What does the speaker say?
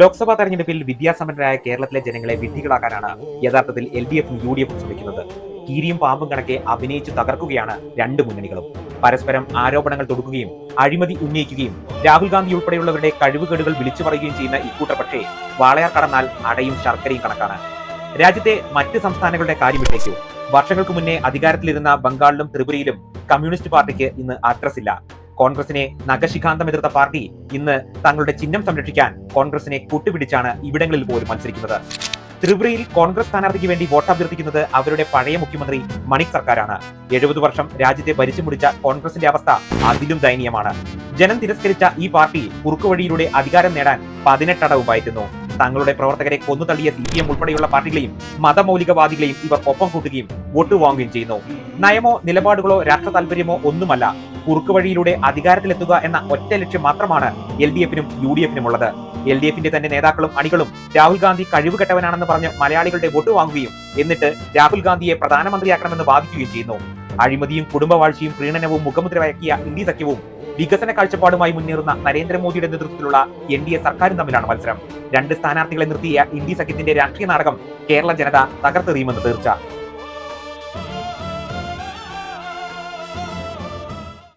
ലോക്സഭാ തെരഞ്ഞെടുപ്പിൽ വിദ്യാസമ്പന്നരായ കേരളത്തിലെ ജനങ്ങളെ വിഡ്ഢികളാക്കാനാണ് യഥാർത്ഥത്തിൽ എൽ ഡി എഫും യു ഡി എഫും ശ്രമിക്കുന്നത്. കീരിയും പാമ്പും കണക്കെ അഭിനയിച്ചു തകർക്കുകയാണ് രണ്ട് മുന്നണികളും. പരസ്പരം ആരോപണങ്ങൾ തൊടുക്കുകയും അഴിമതി ഉന്നയിക്കുകയും രാഹുൽ ഗാന്ധി ഉൾപ്പെടെയുള്ളവരുടെ കഴിവുകേടുകൾ വിളിച്ചു പറയുകയും ചെയ്യുന്ന ഇക്കൂട്ടർ പക്ഷേ വാളയാർ കടന്നാൽ അടയും ശർക്കരയും കണക്കാണ്. രാജ്യത്തെ മറ്റ് സംസ്ഥാനങ്ങളുടെ കാര്യം വിട്ടേക്കു വർഷങ്ങൾക്ക് മുന്നേ അധികാരത്തിലിരുന്ന ബംഗാളിലും ത്രിപുരയിലും കമ്മ്യൂണിസ്റ്റ് പാർട്ടിക്ക് ഇന്ന് അഡ്രസ് ഇല്ല കോൺഗ്രസിനെ നഖശിഖാന്തം എതിർത്ത പാർട്ടി ഇന്ന് തങ്ങളുടെ ചിഹ്നം സംരക്ഷിക്കാൻ കോൺഗ്രസിനെ കൂട്ടുപിടിച്ചാണ് ഇവിടങ്ങളിൽ പോലും മത്സരിക്കുന്നത്. ത്രിപുരയിൽ കോൺഗ്രസ് സ്ഥാനാർത്ഥിക്ക് വേണ്ടി വോട്ട് അഭ്യർത്ഥിക്കുന്നത് അവരുടെ പഴയ മുഖ്യമന്ത്രി മണിക് സർക്കാരാണ്. എഴുപത് വർഷം രാജ്യത്തെ ഭരിച്ചു മുടിച്ച കോൺഗ്രസിന്റെ അവസ്ഥ അതിലും ദയനീയമാണ്. ജനം തിരസ്കരിച്ച ഈ പാർട്ടി കുറുക്കുവഴിയിലൂടെ അധികാരം നേടാൻ പതിനെട്ടടവ് വായിക്കുന്നു. തങ്ങളുടെ പ്രവർത്തകരെ കൊന്നു തള്ളിയ സി പി എം ഉൾപ്പെടെയുള്ള പാർട്ടികളെയും മതമൗലികവാദികളെയും ഇവർ ഒപ്പം കൂട്ടുകയും വോട്ട് വാങ്ങുകയും ചെയ്യുന്നു. നയമോ നിലപാടുകളോ രാഷ്ട്ര താല്പര്യമോ ഒന്നുമല്ല. കുറുക്ക് വഴിയിലൂടെ അധികാരത്തിലെത്തുക എന്ന ഒറ്റ ലക്ഷ്യം മാത്രമാണ് എൽ ഡി എഫിനും യു ഡി എഫിനും ഉള്ളത് എൽ ഡി എഫിന്റെ തന്നെ നേതാക്കളും അണികളും രാഹുൽ ഗാന്ധി കഴിവുകെട്ടവനാണെന്ന് പറഞ്ഞ് മലയാളികളുടെ വോട്ട് വാങ്ങുകയും എന്നിട്ട് രാഹുൽ ഗാന്ധിയെ പ്രധാനമന്ത്രിയാക്കണമെന്ന് വാദിക്കുകയും ചെയ്യുന്നു. അഴിമതിയും കുടുംബവാഴ്ചയും പ്രീണനവും മുഖമുദ്രയാക്കിയ ഇന്ത്യ സഖ്യവും വികസന കാഴ്ചപ്പാടുമായി മുന്നേറുന്ന നരേന്ദ്രമോദിയുടെ നേതൃത്വത്തിലുള്ള എൻ ഡി എ സർക്കാരും തമ്മിലാണ് മത്സരം. രണ്ട് സ്ഥാനാർത്ഥികളെ നിർത്തിയ ഇന്ത്യ സഖ്യത്തിന്റെ രാഷ്ട്രീയ നാടകം കേരള ജനത തകർത്തെറിയുമെന്ന് തീർച്ച.